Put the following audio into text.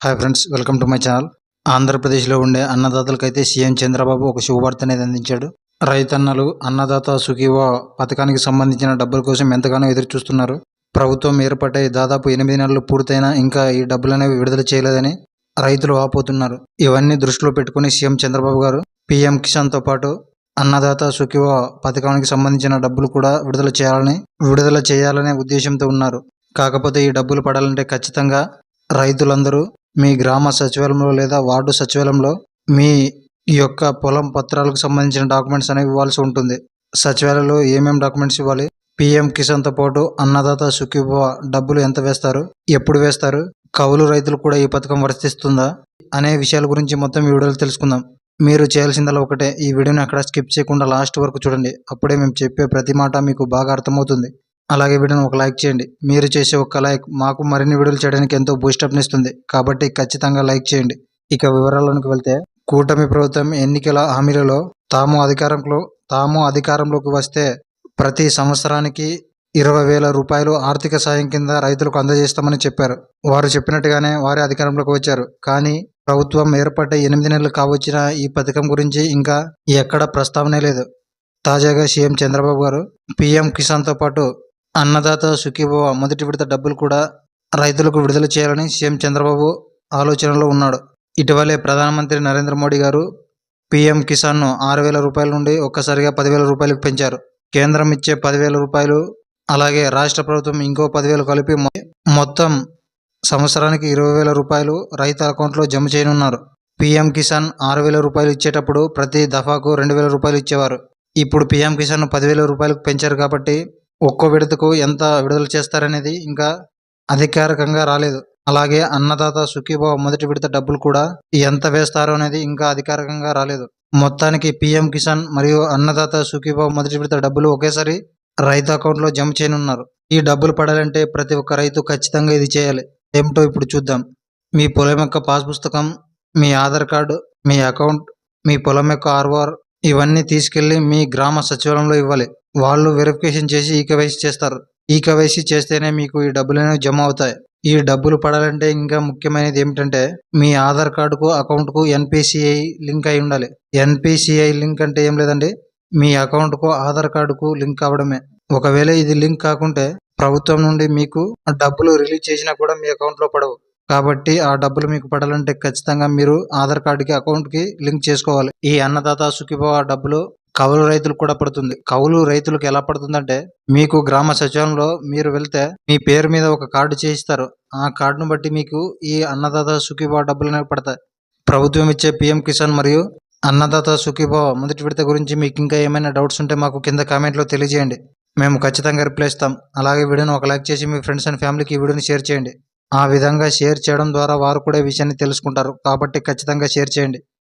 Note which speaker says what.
Speaker 1: Hi friends welcome to my channel. ఆంధ్రప్రదేశ్లో ఉండే అన్నదాతలకైతే CM Chandrababu ఒక శుభవార్త అనేది అందించాడు. రైతన్నలు అన్నదాత సుఖీవో పథకానికి సంబంధించిన డబ్బుల కోసం ఎంతగానో ఎదురు చూస్తున్నారు ప్రభుత్వం ఏర్పాటై దాదాపు ఎనిమిది నెలలు పూర్తయినా ఇంకా ఈ డబ్బులు అనేవి విడుదల చేయలేదని రైతులు ఆపోతున్నారు. ఇవన్నీ దృష్టిలో పెట్టుకుని సీఎం చంద్రబాబు గారు పీఎం కిసాన్తో పాటు అన్నదాత సుఖీవో పథకానికి సంబంధించిన డబ్బులు కూడా విడుదల చేయాలని విడుదల చేయాలనే ఉద్దేశంతో ఉన్నారు. కాకపోతే ఈ డబ్బులు పడాలంటే ఖచ్చితంగా రైతులందరూ మీ గ్రామ సచివాలయంలో లేదా వార్డు సచివాలయంలో మీ యొక్క పొలం పత్రాలకు సంబంధించిన డాక్యుమెంట్స్ అనేవి ఇవ్వాల్సి ఉంటుంది. సచివాలయంలో ఏమేమి డాక్యుమెంట్స్ ఇవ్వాలి? పిఎం కిసాన్తో పాటు అన్నదాత సుఖీభవ డబ్బులు ఎంత వేస్తారు? ఎప్పుడు వేస్తారు? కౌలు రైతులు కూడా ఈ పథకం వర్తిస్తుందా? అనే విషయాల గురించి మొత్తం ఈ వీడియోలో తెలుసుకుందాం. మీరు చేయాల్సిందల్లా ఒకటే ఈ వీడియోని అక్కడ స్కిప్ చేయకుండా లాస్ట్ వరకు చూడండి. అప్పుడే మేము చెప్పే ప్రతి మాట మీకు బాగా అర్థమవుతుంది. అలాగే వీడియోని ఒక లైక్ చేయండి. మీరు చేసే ఒక లైక్ మాకు మరిన్ని వీడియోలు చేయడానికి ఎంతో బూస్టప్ని ఇస్తుంది. కాబట్టి ఖచ్చితంగా లైక్ చేయండి. ఇక వివరాల్లోకి వెళ్తే కూటమి ప్రభుత్వం ఎన్నికల హామీలలో తాము అధికారంలో తాము అధికారంలోకి వస్తే ప్రతి సంవత్సరానికి ఇరవై వేల రూపాయలు ఆర్థిక సాయం కింద రైతులకు అందజేస్తామని చెప్పారు. వారు చెప్పినట్టుగానే వారే అధికారంలోకి వచ్చారు. కానీ ప్రభుత్వం ఏర్పడ్డ ఎనిమిది నెలలు కావచ్చిన ఈ పథకం గురించి ఇంకా ఎక్కడ ప్రస్తావనే లేదు. తాజాగా సీఎం చంద్రబాబు గారు పీఎం కిసాన్తో పాటు అన్నదాత సుఖీభవ మొదటి విడత డబ్బులు కూడా రైతులకు విడుదల చేయాలని సీఎం చంద్రబాబు ఆలోచనలో ఉన్నాడు. ఇటీవలే ప్రధానమంత్రి నరేంద్ర మోడీ గారు పీఎం కిసాన్ను ఆరు వేల రూపాయల నుండి ఒక్కసారిగా పదివేల రూపాయలకు పెంచారు. కేంద్రం ఇచ్చే పదివేల రూపాయలు అలాగే రాష్ట్ర ప్రభుత్వం ఇంకో పదివేలు కలిపి మొ- మొత్తం సంవత్సరానికి ఇరవై వేల రూపాయలు రైతు అకౌంట్లో జమ చేయనున్నారు. పీఎం కిసాన్ ఆరు వేల రూపాయలు ఇచ్చేటప్పుడు ప్రతి దఫాకు రెండు వేల రూపాయలు ఇచ్చేవారు. ఇప్పుడు పీఎం కిసాన్ పదివేల రూపాయలకు పెంచారు కాబట్టి ఒక్కో విడతకు ఎంత విడుదల చేస్తారనేది ఇంకా అధికారికంగా రాలేదు. అలాగే అన్నదాత సుఖీభావ మొదటి విడత డబ్బులు కూడా ఎంత వేస్తారో అనేది ఇంకా అధికారికంగా రాలేదు. మొత్తానికి పీఎం కిసాన్ మరియు అన్నదాత సుఖీభావ మొదటి విడత డబ్బులు ఒకేసారి రైతు అకౌంట్లో జమ చేయనున్నారు. ఈ డబ్బులు పడాలంటే ప్రతి ఒక్క రైతు ఖచ్చితంగా ఇది చేయాలి. ఏమిటో ఇప్పుడు చూద్దాం. మీ పొలం యొక్క పాస్ పుస్తకం మీ ఆధార్ కార్డు మీ అకౌంట్ మీ పొలం యొక్క ఆర్ఓఆర్ ఇవన్నీ తీసుకెళ్ళి మీ గ్రామ సచివాలయంలో ఇవ్వాలి. వాళ్ళు వెరిఫికేషన్ చేసి ఈ కేవైసీ చేస్తారు. ఈ కేవైసీ చేస్తేనే మీకు ఈ డబ్బులు అనేవి జమ అవుతాయి. ఈ డబ్బులు పడాలంటే ఇంకా ముఖ్యమైనది ఏమిటంటే మీ ఆధార్ కార్డుకు అకౌంట్కు ఎన్పిసిఐ లింక్ అయి ఉండాలి. ఎన్పిసిఐ లింక్ అంటే ఏం లేదండి మీ అకౌంట్కు ఆధార్ కార్డుకు లింక్ అవ్వడమే. ఒకవేళ ఇది లింక్ కాకుంటే ప్రభుత్వం నుండి మీకు ఆ డబ్బులు రిలీజ్ చేసినా కూడా మీ అకౌంట్లో పడవు. కాబట్టి ఆ డబ్బులు మీకు పడాలంటే ఖచ్చితంగా మీరు ఆధార్ కార్డుకి అకౌంట్కి లింక్ చేసుకోవాలి. ఈ అన్నదాత సుఖీభవ డబ్బులు కౌలు రైతులకు కూడా పడుతుంది. కౌలు రైతులకు ఎలా పడుతుందంటే మీకు గ్రామ సచివాలయంలో మీరు వెళ్తే మీ పేరు మీద ఒక కార్డు చేయిస్తారు. ఆ కార్డును బట్టి మీకు ఈ అన్నదాత సుఖీభావ డబ్బులు అనేవి పడతాయి. ప్రభుత్వం ఇచ్చే పిఎం కిసాన్ మరియు అన్నదాత సుఖీభావ మొదటి విడత గురించి మీకు ఇంకా ఏమైనా డౌట్స్ ఉంటే మాకు కింద కామెంట్లో తెలియజేయండి. మేము ఖచ్చితంగా రిప్లై ఇస్తాం. అలాగే వీడియోని ఒక లైక్ చేసి మీ ఫ్రెండ్స్ అండ్ ఫ్యామిలీకి ఈ వీడియోని షేర్ చేయండి. ఆ విధంగా షేర్ చేయడం ద్వారా వారు కూడా విషయాన్ని తెలుసుకుంటారు. కాబట్టి ఖచ్చితంగా షేర్ చేయండి.